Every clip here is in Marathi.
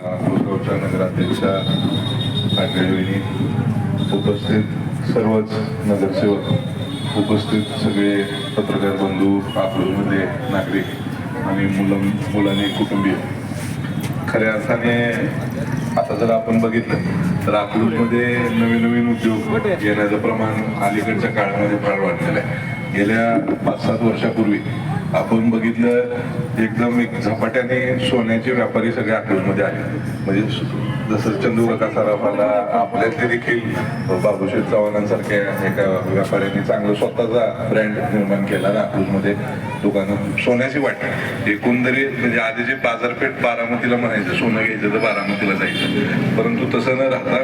अकोलगावच्या नगराध्यक्षा पाटळेवहिनी उपस्थित सर्वच नगरसेवक उपस्थित सगळे पत्रकार बंधू आपले नागरिक आणि मुलं मुलांनी कुटुंबीय. खऱ्या अर्थाने आता जर आपण बघितलं तर अकलूजमध्ये नवीन नवीन उद्योग येण्याचं प्रमाण अलीकडच्या काळामध्ये फार वाढलेलं आहे. गेल्या पाच सात वर्षापूर्वी आपण बघितलं एकदम एक झपाट्याने सोन्याचे व्यापारी सगळे अकलूजमध्ये आले. म्हणजे जसं चंदूरका सराफाला आपल्यातले देखील बाबूशेठ चव्हाणांसारख्या एका व्यापाऱ्यांनी चांगलं स्वतःचा ब्रँड निर्माण केला नागपूरमध्ये दुकानं. सोन्याची वाटते एकंदरीत म्हणजे आधी जे बाजारपेठ बारामतीला म्हणायचं सोनं घ्यायचं तर बारामतीला जायचं. परंतु तसं न राहता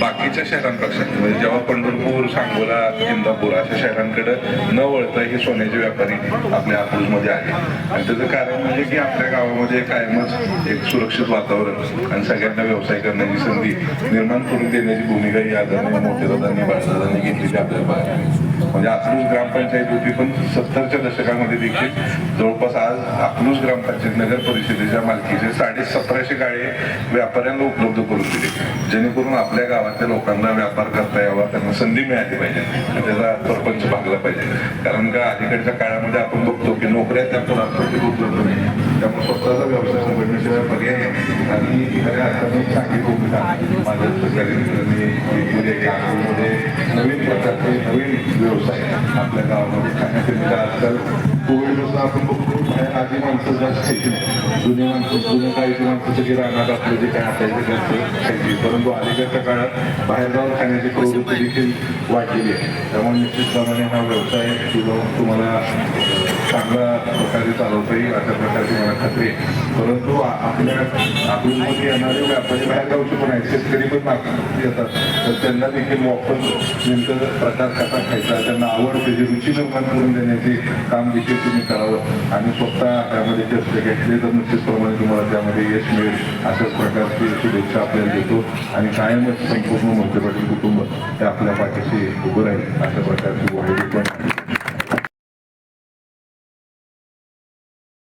बाकीच्या शहरांपेक्षा म्हणजे जेव्हा पंढरपूर सांगोला इंदापूर अशा शहरांकडे न वळता हे सोन्याचे व्यापारी आपल्या अकलूजमध्ये आले आणि त्याचं कारण म्हणजे की आपल्या गावामध्ये कायमच एक सुरक्षित वातावरण आणि सगळ्यांना व्यवसाय करण्याची संधी निर्माण करून देण्याची भूमिका ही आदरणीय मोठे दादांनी बाळदादांनी घेतली ती आपल्याला म्हणजे अकलूज ग्रामपंचायत होती पण सत्तरच्या दशकामध्ये देखील जवळपास आज अकलूज ग्रामपंचायत नगर परिषदेच्या मालकीचे साडे सतराशे गाळे व्यापाऱ्यांना उपलब्ध करून दिले. जेणेकरून आपल्या गावातल्या लोकांना व्यापार करता यावा त्यांना संधी मिळाली पाहिजे त्याचा सरपंच भागला पाहिजे. कारण का अलीकडच्या काळामध्ये आपण बघतो की नोकऱ्या त्या पुरात उपलब्ध नाही. त्यामुळे स्वतःचा व्यवसाय संघटनेशिवाय पर्याय आणि खऱ्या अर्थाने चांगली भूमिका माझ्या सरकारी नवीन प्रकारचे नवीन व्यवसाय आपल्या गावामध्ये खाण्यापिण्याचे आजकाल कोविड कोविडपासून आपण बघतो बाहेर आधी माणसं जास्त खायची जुने माणसं जुने काही माणसं सगळी राहणार आपलं जे काय असायचं त्यांचं खायची. परंतु अलीकडच्या काळात बाहेर जाऊन खाण्याची प्रवृत्ती देखील वाढलेली आहे. त्यामुळे निश्चितप्रमाणे हा व्यवसाय तुला तुम्हाला चांगल्या प्रकारे चालवता येईल अशा प्रकारची मला खात्री आहे. परंतु आपल्या आपल्यामध्ये येणारे व्यापारी बाहेरगावचे पण आहेत शेतकरी पण मार्केटमध्ये येतात. तर त्यांना देखील वापर नेमकं प्रकार कसा खायचा त्यांना आवड त्याची रुची निर्माण करून देण्याचे काम देखील तुम्ही करावं. आणि स्वतः त्यामध्ये कष्ट घेतले तर निश्चितप्रमाणे तुम्हाला त्यामध्ये यश मिळेल. अशाच प्रकारची शुभेच्छा आपल्याला देतो. आणि कायमच संपूर्ण मोठे पाटील कुटुंब ते आपल्या पाठीशी उभं राहील. अशा प्रकारची पण